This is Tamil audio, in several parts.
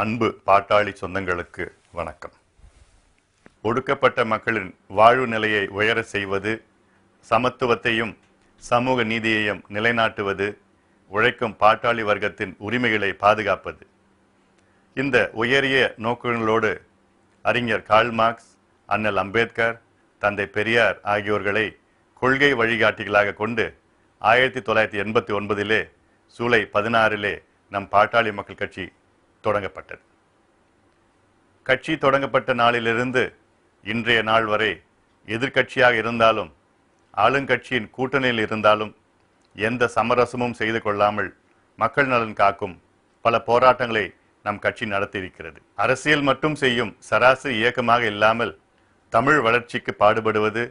அன்பு பாட்டாளி சொந்தங்களுக்கு வணக்கம். ஒடுக்கப்பட்ட மக்களின் வாழ்வு நிலையை உயர செய்வது சமத்துவத்தையும் சமூக நீதியையும் நிலைநாட்டுவது உழைக்கும் பாட்டாளி வர்க்கத்தின் உரிமைகளை பாதுகாப்பது. இந்த உயரிய நோக்கங்களோடு அறிஞர் கார்ல் மார்க்ஸ் அண்ணல் அம்பேத்கர் தந்தை பெரியார் ஆகியோர்களை கொள்கை வழிகாட்டிகளாக கொண்டு ஆயிரத்தி தொள்ளாயிரத்தி எண்பத்தி ஒன்பதிலே ஜூலை பதினாறிலே நம் பாட்டாளி மக்கள் கட்சி தொடங்கப்பட்டது. கட்சி தொடங்கப்பட்ட நாளிலிருந்து இன்றைய நாள் வரை எதிர்கட்சியாக இருந்தாலும் ஆளுங்கட்சியின் கூட்டணியில் இருந்தாலும் எந்த சமரசமும் செய்து கொள்ளாமல் மக்கள் நலன் காக்கும் பல போராட்டங்களை நம் கட்சி நடத்தியிருக்கிறது. அரசியல் மட்டும் செய்யும் சராசரி இயக்கமாக இல்லாமல் தமிழ் வளர்ச்சிக்கு பாடுபடுவது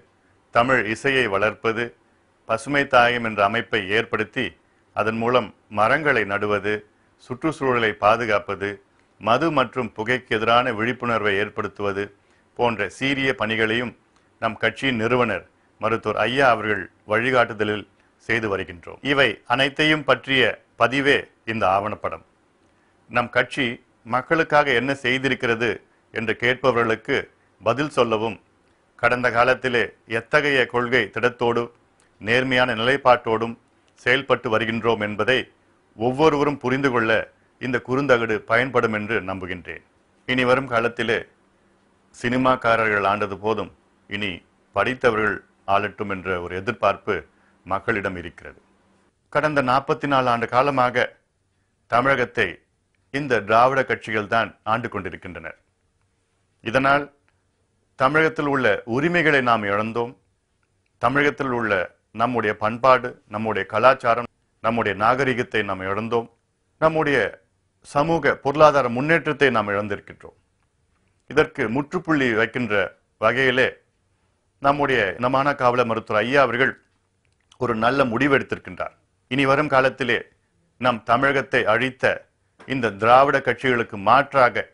தமிழ் இசையை வளர்ப்பது பசுமை தாயம் என்ற அமைப்பை ஏற்படுத்தி அதன் மூலம் மரங்களை நடுவது சுற்றுச்சூழலை பாதுகாப்பது மது மற்றும் புகைக்கு எதிரான விழிப்புணர்வை ஏற்படுத்துவது போன்ற சீரிய பணிகளையும் நம் கட்சியின் நிறுவனர் மருத்துவர் ஐயா அவர்கள் வழிகாட்டுதலில் செய்து வருகின்றோம். இவை அனைத்தையும் பற்றிய பதிவே இந்த ஆவணப்படம். நம் கட்சி மக்களுக்காக என்ன செய்திருக்கிறது என்று கேட்பவர்களுக்கு பதில் சொல்லவும் கடந்த காலத்திலே எத்தகைய கொள்கை திடத்தோடு நேர்மையான நிலைப்பாட்டோடும் செயல்பட்டு வருகின்றோம் என்பதை ஒவ்வொருவரும் புரிந்து கொள்ள இந்த குறுந்தகடு பயன்படும் என்று நம்புகின்றேன். இனி வரும் காலத்திலே சினிமாக்காரர்கள் ஆண்டது போதும். இனி படித்தவர்கள் ஆளட்டும் என்ற ஒரு எதிர்பார்ப்பு மக்களிடம் இருக்கிறது. கடந்த நாற்பத்தி நாலு ஆண்டு காலமாக தமிழகத்தை இந்த திராவிட கட்சிகள் தான் ஆண்டு கொண்டிருக்கின்றனர். இதனால் தமிழகத்தில் உள்ள உரிமைகளை நாம் இழந்தோம். தமிழகத்தில் உள்ள நம்முடைய பண்பாடு நம்முடைய கலாச்சாரம் நம்முடைய நாகரிகத்தை நாம் இழந்தோம். நம்முடைய சமூக பொருளாதார முன்னேற்றத்தை நாம் இழந்திருக்கின்றோம். இதற்கு முற்றுப்புள்ளி வைக்கின்ற வகையிலே நம்முடைய இனமான காவல மருத்துவர் ஐயா அவர்கள் ஒரு நல்ல முடிவு எடுத்திருக்கின்றார். இனி வரும் காலத்திலே நம் தமிழகத்தை அழித்த இந்த திராவிட கட்சிகளுக்கு மாற்றாக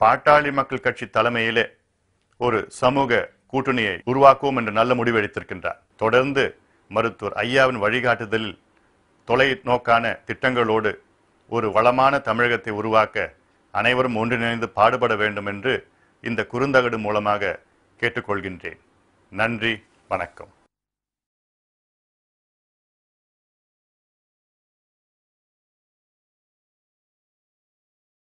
பாட்டாளி மக்கள் கட்சி தலைமையிலே ஒரு சமூக கூட்டணியை உருவாக்குவோம் என்று நல்ல முடிவெடுத்திருக்கின்றார் தொடர்ந்து மருத்துவர் ஐயாவின் வழிகாட்டுதலில் தொலைநோக்கான திட்டங்களோடு ஒரு வளமான தமிழகத்தை உருவாக்க அனைவரும் ஒன்றிணைந்து பாடுபட வேண்டும் என்று இந்த குறுந்தகடு மூலமாக கேட்டுக்கொள்கின்றேன். நன்றி வணக்கம்.